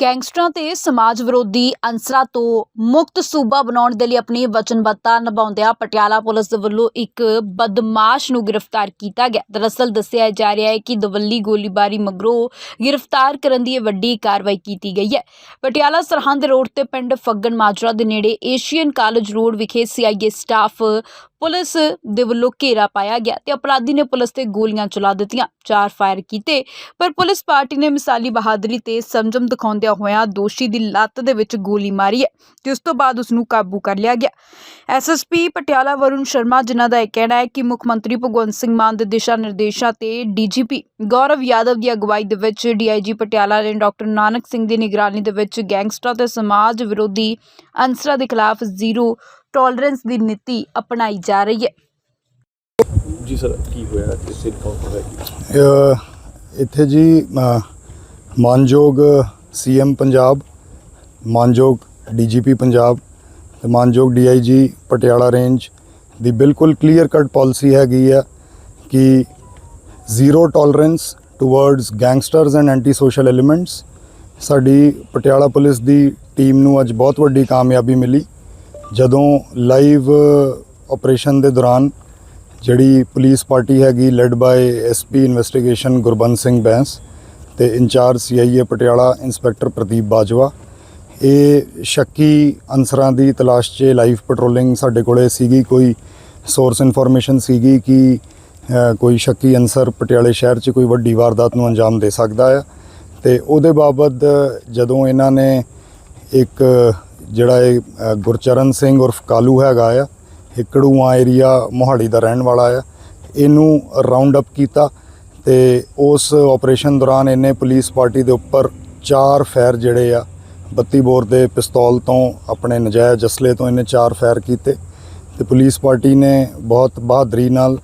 ਗੈਂਗਸਟਰਾਂ ਤੇ ਸਮਾਜ ਵਿਰੋਧੀ ਅੰਸਰਾਂ ਤੋਂ ਮੁਕਤ ਸੂਬਾ ਬਣਾਉਣ ਦੇ ਲਈ ਆਪਣੀ ਵਚਨਬੱਧਤਾ ਨਿਭਾਉਂਦਿਆਂ ਪਟਿਆਲਾ ਪੁਲਿਸ ਦੇ ਵੱਲੋਂ ਇੱਕ ਬਦਮਾਸ਼ ਨੂੰ ਗ੍ਰਿਫਤਾਰ ਕੀਤਾ ਗਿਆ। ਦਰਅਸਲ ਦੱਸਿਆ ਜਾ ਰਿਹਾ ਹੈ ਕਿ ਦਵੱਲੀ ਗੋਲੀਬਾਰੀ ਮਗਰੋਂ ਗ੍ਰਿਫਤਾਰ ਕਰਨ ਦੀ ਇਹ ਵੱਡੀ ਕਾਰਵਾਈ ਕੀਤੀ ਗਈ ਹੈ। ਪਟਿਆਲਾ ਸਰਹੰਦ ਰੋਡ ਤੇ ਪਿੰਡ ਫੱਗਣ ਮਾਜਰਾ ਦੇ ਨੇੜੇ ਏਸ਼ੀਅਨ ਕਾਲਜ ਰੋਡ ਵਿਖੇ ਸੀਆਈਏ ਸਟਾਫ ਪੁਲਿਸ ਦੇ ਵੱਲੋਂ ਘੇਰਾ ਪਾਇਆ ਗਿਆ ਤੇ ਅਪਰਾਧੀ ਨੇ ਪੁਲਿਸ ਤੇ ਗੋਲੀਆਂ ਚਲਾ ਦਿੱਤੀਆਂ, ਚਾਰ ਫਾਇਰ ਕੀਤੇ, ਪਰ ਪੁਲਿਸ ਪਾਰਟੀ ਨੇ ਮਿਸਾਲੀ ਬਹਾਦਰੀ ਤੇ ਸੰਜਮ ਦਿਖਾਉਂਦਿਆਂ ਹੋਇਆਂ ਦੋਸ਼ੀ ਦੀ ਲੱਤ ਦੇ ਵਿੱਚ ਗੋਲੀ ਮਾਰੀ ਹੈ ਤੇ ਤੋਂ ਬਾਅਦ ਉਸ ਨੂੰ ਕਾਬੂ ਕਰ ਲਿਆ ਗਿਆ। ਐਸਐਸਪੀ ਪਟਿਆਲਾ ਵਰੁਣ ਸ਼ਰਮਾ, ਜਿਨ੍ਹਾਂ ਦਾ ਇਹ ਕਹਿਣਾ ਹੈ ਕਿ ਮੁੱਖ ਮੰਤਰੀ ਭਗਵੰਤ ਸਿੰਘ ਮਾਨ ਦੇ ਦਿਸ਼ਾ ਨਿਰਦੇਸ਼ਾਂ ਤੇ ਡੀਜੀਪੀ ਗੌਰਵ ਯਾਦਵ ਦੀ ਅਗਵਾਈ ਦੇ ਵਿੱਚ ਡੀਆਈਜੀ ਪਟਿਆਲਾ ਨੇ ਡਾਕਟਰ ਨਾਨਕ ਸਿੰਘ ਦੀ ਨਿਗਰਾਨੀ ਦੇ ਵਿੱਚ ਗੈਂਗਸਟਰਾਂ ਤੇ ਸਮਾਜ ਵਿਰੋਧੀ ਅਨਸਰਾਂ ਦੇ ਖਿਲਾਫ ਜ਼ੀਰੋ ਟੋਲਰੈਂਸ ਦੀ ਨੀਤੀ ਅਪਣਾਈ ਜਾ ਰਹੀ ਹੈ। ਜੀ ਸਰ ਕੀ ਹੋਇਆ? ਕਿਸੇ ਇਨਕਾਊਂਟਰ ਹੈ ਅ, ਇੱਥੇ ਜੀ ਮਾਨਯੋਗ ਸੀਐਮ ਪੰਜਾਬ ਮਾਨਯੋਗ ਡੀਜੀਪੀ ਪੰਜਾਬ ਤੇ ਮਾਨਯੋਗ ਡੀਆਈਜੀ ਪਟਿਆਲਾ ਰੇਂਜ ਦੀ ਬਿਲਕੁਲ ਕਲੀਅਰ ਕੱਟ ਪਾਲਿਸੀ ਹੈਗੀ ਆ ਕਿ zero tolerance towards gangsters and anti social elements ਸਾਡੀ ਪਟਿਆਲਾ ਪੁਲਿਸ ਦੀ ਟੀਮ ਨੂੰ ਅੱਜ ਬਹੁਤ ਵੱਡੀ ਕਾਮਯਾਬੀ ਮਿਲੀ। ਜਦੋਂ ਲਾਈਵ ਆਪਰੇਸ਼ਨ ਦੇ ਦੌਰਾਨ ਜਿਹੜੀ ਪੁਲਿਸ ਪਾਰਟੀ ਹੈਗੀ led by SP investigation Gurband Singh Bains ਤੇ incharge CIA Patiala inspector Pradeep Bajwa, ਇਹ ਸ਼ੱਕੀ ਅਨਸਰਾਂ ਦੀ ਤਲਾਸ਼ 'ਚ ਲਾਈਵ ਪੈਟਰੋਲਿੰਗ ਸਾਡੇ ਕੋਲੇ ਸੀਗੀ। ਕੋਈ ਸੋਰਸ ਇਨਫੋਰਮੇਸ਼ਨ ਸੀਗੀ ਕਿ ਕੋਈ ਸ਼ੱਕੀ ਅਨਸਰ ਪਟਿਆਲੇ ਸ਼ਹਿਰ 'ਚ ਕੋਈ ਵੱਡੀ ਵਾਰਦਾਤ ਨੂੰ ਅੰਜਾਮ ਦੇ ਸਕਦਾ ਆ। ਤੇ ਉਹਦੇ ਬਾਬਤ ਜਦੋਂ ਇਹਨਾਂ ਨੇ ਇੱਕ ਜਿਹੜਾ ਇਹ ਗੁਰਚਰਨ ਸਿੰਘ ਉਰਫ ਕਾਲੂ ਹੈਗਾ ਆ ਹਿਕੜੂਆ ਏਰੀਆ ਮੋਹਾਲੀ ਦਾ ਰਹਿਣ ਵਾਲਾ ਆ, ਇਹਨੂੰ ਰਾਉਂਡ ਅਪ ਕੀਤਾ ਤੇ ਉਸ ਆਪਰੇਸ਼ਨ ਦੌਰਾਨ ਇਹਨੇ ਪੁਲਿਸ ਪਾਰਟੀ ਦੇ ਉੱਪਰ ਚਾਰ ਫੈਰ ਜਿਹੜੇ ਆ 32 ਬੋਰ ਦੇ ਪਿਸਤੌਲ ਤੋਂ ਆਪਣੇ ਨਜਾਇਜ਼ ਜਸਲੇ ਤੋਂ ਇਹਨੇ ਚਾਰ ਫੈਰ ਕੀਤੇ ਤੇ ਪੁਲਿਸ ਪਾਰਟੀ ਨੇ ਬਹੁਤ ਬਹਾਦਰੀ ਨਾਲ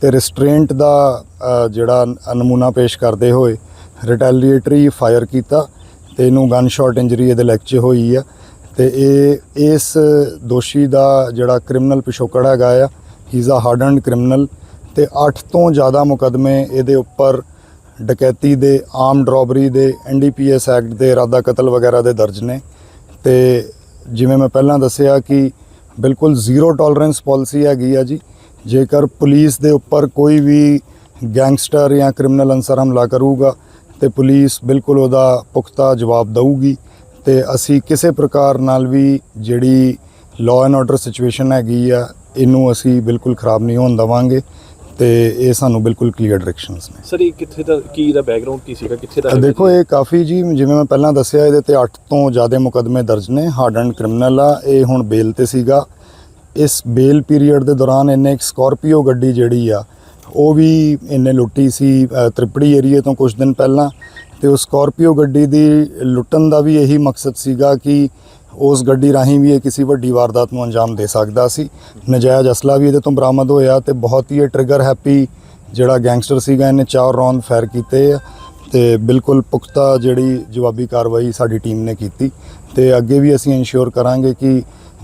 ਤੇ ਰਿਸਟ੍ਰੇਂਟ ਦਾ ਜਿਹੜਾ ਨਮੂਨਾ ਪੇਸ਼ ਕਰਦੇ ਹੋਏ ਰਿਟੈਲੀਏਟਰੀ ਫਾਇਰ ਕੀਤਾ ਤੇ ਇਹਨੂੰ ਗਨ ਸ਼ਾਟ ਇੰਜਰੀ ਇਹਦੇ ਲੈਗ 'ਚ ਹੋਈ ਆ। ਤੇ ਇਹ, ਇਸ ਦੋਸ਼ੀ ਦਾ ਜਿਹੜਾ ਕ੍ਰਿਮੀਨਲ ਪਿਛੋਕੜ ਹੈਗਾ ਆ ਹੀ ਇਜ਼ ਅ ਹਾਰਡਨਡ ਕ੍ਰਿਮੀਨਲ ਤੇ 8 ਤੋਂ ਜ਼ਿਆਦਾ ਮੁਕਦਮੇ ਇਹਦੇ ਉੱਪਰ ਡਕੈਤੀ ਦੇ ਆਮ ਡਰਾਬਰੀ ਦੇ ਐਨਡੀਪੀਐਸ ਐਕਟ ਦੇ ਇਰਾਦਾ ਕਤਲ ਵਗੈਰਾ ਦੇ ਦਰਜ ਨੇ। ਤੇ ਜਿਵੇਂ ਮੈਂ ਪਹਿਲਾਂ ਦੱਸਿਆ ਕਿ ਬਿਲਕੁਲ ਜ਼ੀਰੋ ਟੋਲਰੈਂਸ ਪਾਲਿਸੀ ਹੈਗੀ ਆ ਜੀ। ਜੇਕਰ ਪੁਲਿਸ ਦੇ ਉੱਪਰ ਕੋਈ ਵੀ ਗੈਂਗਸਟਰ ਜਾਂ ਕ੍ਰਿਮੀਨਲ ਅਨਸਰ ਹਮਲਾ ਕਰੂਗਾ, ਤੇ ਪੁਲਿਸ ਬਿਲਕੁਲ ਉਹਦਾ ਪੁਖਤਾ ਜਵਾਬ ਦੇਊਗੀ। ਤੇ ਅਸੀਂ ਕਿਸੇ ਪ੍ਰਕਾਰ ਨਾਲ ਵੀ ਜਿਹੜੀ ਲਾਅ ਐਂਡ ਆਰਡਰ ਸਿਚੁਏਸ਼ਨ ਹੈਗੀ ਆ ਇਹਨੂੰ ਅਸੀਂ ਬਿਲਕੁਲ ਖਰਾਬ ਨਹੀਂ ਹੋਣ ਦਵਾਂਗੇ ਤੇ ਇਹ ਸਾਨੂੰ ਬਿਲਕੁਲ ਕਲੀਅਰ ਡਾਇਰੈਕਸ਼ਨਸ ਨੇ। ਸਰ ਇਹ ਕਿੱਥੇ ਦਾ ਕੀ ਦਾ ਬੈਕਗ੍ਰਾਉਂਡ ਕੀ ਸੀਗਾ? ਕਿੱਥੇ ਦਾ ਦੇਖੋ ਇਹ ਕਾਫੀ ਜੀ ਜਿਵੇਂ ਮੈਂ ਪਹਿਲਾਂ ਦੱਸਿਆ ਇਹਦੇ ਤੇ 8 ਤੋਂ ਜ਼ਿਆਦਾ ਮੁਕਦਮੇ ਦਰਜ ਨੇ ਹਾਰਡਨ ਕ੍ਰਿਮੀਨਲ ਆ ਇਹ ਹੁਣ ਬੇਲ ਤੇ ਸੀਗਾ। ਇਸ ਬੇਲ ਪੀਰੀਅਡ ਦੇ ਦੌਰਾਨ ਇਹਨੇ ਇੱਕ ਸਕਾਰਪੀਓ ਗੱਡੀ ਜਿਹੜੀ ਆ ਉਹ ਵੀ ਇਹਨੇ ਲੁੱਟੀ ਸੀ ਤ੍ਰਿਪੜੀ ਏਰੀਏ ਤੋਂ ਕੁਝ ਦਿਨ ਪਹਿਲਾਂ। ਤੇ ਉਸ ਸਕਾਰਪੀਓ ਗੱਡੀ ਦੀ ਲੁੱਟਣ ਦਾ ਵੀ ਇਹੀ ਮਕਸਦ ਸੀਗਾ ਕਿ ਉਸ ਗੱਡੀ ਰਾਹੀਂ ਵੀ ਇਹ ਕਿਸੇ ਵੱਡੀ ਵਾਰਦਾਤ ਨੂੰ ਅੰਜਾਮ ਦੇ ਸਕਦਾ ਸੀ। ਨਜਾਇਜ਼ ਅਸਲਾ ਵੀ ਇਹਦੇ ਤੋਂ ਬਰਾਮਦ ਹੋਇਆ ਤੇ ਬਹੁਤ ਹੀ ਇਹ ਟ੍ਰਿਗਰ ਹੈਪੀ ਜਿਹੜਾ ਗੈਂਗਸਟਰ ਸੀਗਾ, ਇਹਨੇ ਚਾਰ ਰੌਂਦ ਫਾਇਰ ਕੀਤੇ ਆ ਤੇ ਬਿਲਕੁਲ ਪੁਖਤਾ ਜਿਹੜੀ ਜਵਾਬੀ ਕਾਰਵਾਈ ਸਾਡੀ ਟੀਮ ਨੇ ਕੀਤੀ ਤੇ ਅੱਗੇ ਵੀ ਅਸੀਂ ਇਨਸ਼ੋਰ ਕਰਾਂਗੇ ਕਿ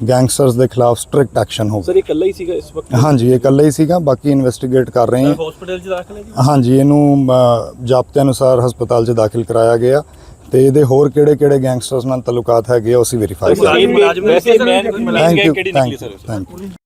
ਗੈਂਗਸਟਰਸ ਦੇ ਖਿਲਾਫ ਸਟ੍ਰਿਕਟ ਐਕਸ਼ਨ ਹੋਵੇ। ਸਰ ਇਹ ਇਕੱਲਾ ਹੀ ਸੀਗਾ ਇਸ ਵਕਤ? ਹਾਂਜੀ ਇਹ ਇਕੱਲਾ ਹੀ ਸੀਗਾ ਬਾਕੀ ਇਨਵੈਸਟੀਗੇਟ ਕਰ ਰਹੇ ਹਾਂ। ਹਸਪੀਟਲ 'ਚ ਦਾਖਲ ਹੈ ਜੀ? ਹਾਂਜੀ ਇਹਨੂੰ ਅ, ਜ਼ਾਬਤੇ ਅਨੁਸਾਰ ਹਸਪਤਾਲ 'ਚ ਦਾਖਲ ਕਰਾਇਆ ਗਿਆ ਤੇ ਇਹਦੇ ਹੋਰ ਕਿਹੜੇ-ਕਿਹੜੇ ਗੈਂਗਸਟਰਸ ਨਾਲ ਤਾਲੁਕਾਤ ਹੈਗੇ ਆ, ਉਹ ਅਸੀਂ ਵੈਰੀਫਾਈ ਕਰਾਂਗੇ ਮੁਲਾਜ਼ਮ ਵੈਸੇ ਮੈਂ thank you thank you thank you